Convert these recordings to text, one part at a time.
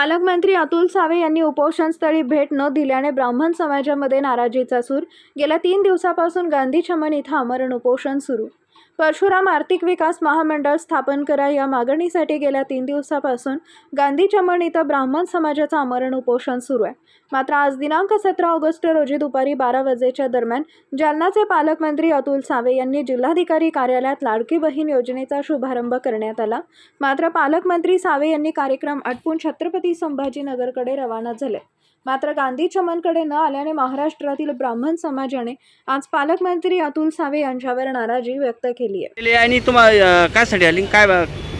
पालकमंत्री अतुल सावे यांनी उपोषणस्थळी भेट न दिल्याने ब्राह्मण समाजामध्ये नाराजीचा सूर गेल्या तीन दिवसापासून गांधी चमन इथं आमरण उपोषण सुरू. परशुराम आर्थिक विकास महामंडळ स्थापन करा या मागणीसाठी गेल्या तीन दिवसापासून गांधी चमन इथं ब्राह्मण समाजाचं आमरण उपोषण सुरू आहे. मात्र आज दिनांक सतरा ऑगस्ट रोजी दुपारी बारा वाजेच्या दरम्यान जालनाचे पालकमंत्री अतुल सावे यांनी जिल्हाधिकारी कार्यालयात लाडकी बहीण योजनेचा शुभारंभ करण्यात आला. मात्र पालकमंत्री सावे यांनी कार्यक्रम आटपून छत्रपती संभाजीनगरकडे रवाना झाले. मात्र गांधी चमनकडे न आल्याने महाराष्ट्रातील ब्राह्मण समाजाने आज पालकमंत्री अतुल सावे यांच्यावर नाराजी व्यक्त केली आहे. आणि तुम्हाला कायसाठी आली? काय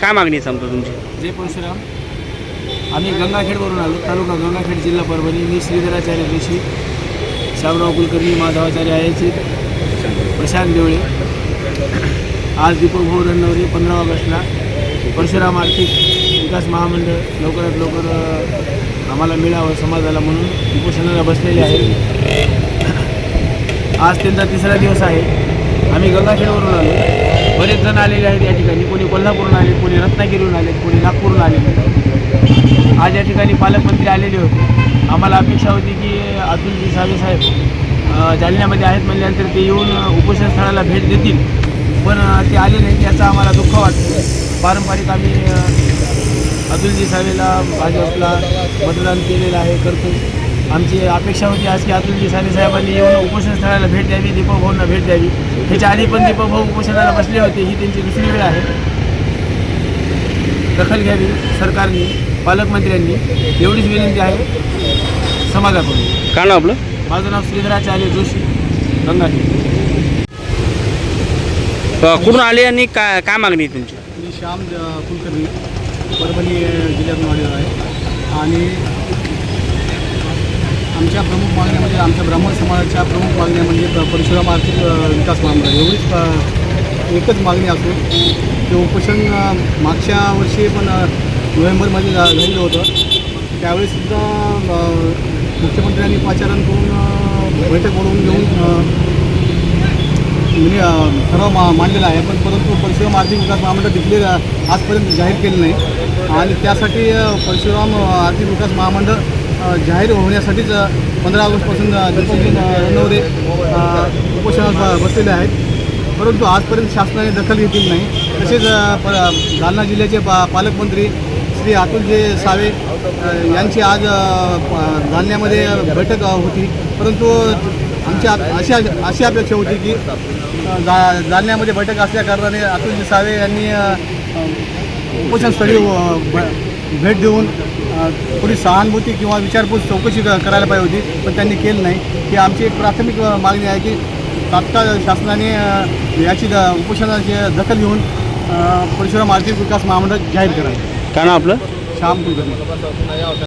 काय मागणी समजा तुमची? जय परशुराम. आम्ही गंगाखेडवरून आलो. तालुका गंगाखेड जिल्हा परभणी. मी श्रीधराचार्य ऋषी शामराव कुलकर्णी माधवाचार्य आयाची प्रशांत देवळे. आज दीपक भाऊ रणनवरे पंधरा ऑगस्टला. परशुराम आर्थिक विकास महामंडळ लवकरात लवकर आम्हाला मिळावं समाजाला म्हणून उपोषणाला बसलेले आहे. आज त्यांचा तिसरा दिवस आहे. आम्ही गंगाखेडवरून आलो. बरेच जण आलेले आहेत या ठिकाणी. कोणी कोल्हापूरून आले कोणी रत्नागिरीहून आले कोणी नागपूरहून आले. आज या ठिकाणी पालकमंत्री आलेले होते. आम्हाला अपेक्षा होती की अतुलजी सावे साहेब जालन्यामध्ये आहेत म्हणल्यानंतर ते येऊन उपोषण स्थळाला भेट देतील. पण ते आले नाही याचं आम्हाला दुःख वाटतं पारंपरिक आम्ही अतुलजी सावेला भाजपला मतदान केलेलं आहे करतो. आमची अपेक्षा होती आज की अतुलजी सावे साहेबांनी येऊन उपोषण स्थळाला भेट द्यावी दीपक भाऊंना भेट द्यावी. ह्याच्या आधी पण दीपक भाऊ उपोषणाला बसले होते ही त्यांची दुसरी वेळ आहे. दखल घ्यावी सरकारने पालकमंत्र्यांनी. एवढीच विनंती आहे. समाजाकडून काय नाव आपलं? माझं नाव श्रीधराचार्य जोशी अ, कुठून आले आणि काय काय मागणी तुमची? मी श्याम कुलकर्णी. परभणी जिल्ह्यातून आलेलो आहे. आणि आमच्या प्रमुख मागण्या म्हणजे आमच्या ब्राह्मण समाजाच्या प्रमुख मागण्या म्हणजे परशुराम आर्थिक विकास महामंडळ एवढीच एकच मागणी असून ते उपोषण मागच्या वर्षी पण नोव्हेंबरमध्ये झालेलं होतं. त्यावेळेससुद्धा मुख्यमंत्र्यांनी पाचारण करून बैठक बोलवून घेऊन म्हणजे ठराव मा मांडलेला आहे. पण परंतु परशुराम आर्थिक विकास महामंडळ तिथले आजपर्यंत जाहीर केलं नाही. आणि त्यासाठी परशुराम आर्थिक विकास महामंडळ जाहीर होण्यासाठीच पंधरा ऑगस्टपासून दीपकजी नवरे उपोषणात बसलेले आहेत. परंतु आजपर्यंत शासनाने दखल घेतली नाही. तसेच प जालना जिल्ह्याचे पा पालकमंत्री श्री अतुलजी सावे यांची आज जालन्यामध्ये बैठक होती. परंतु आमच्या अशा अशी अशी अपेक्षा होती की जा जालन्यामध्ये बैठक असल्या कारणाने अतुलजी सावे यांनी उपोषणस्थळी भेट देऊन थोडी सहानुभूती किंवा विचारपूस चौकशी करायला पाहिजे होती पण त्यांनी केलं नाही. ही आमची एक प्राथमिक मागणी आहे की तात्काळ शासनाने याची द उपोषणाची दखल घेऊन परशुराम आर्थिक विकास महामंडळ जाहीर करावे. काय नाव आपलं? श्याम कुलकर्णी.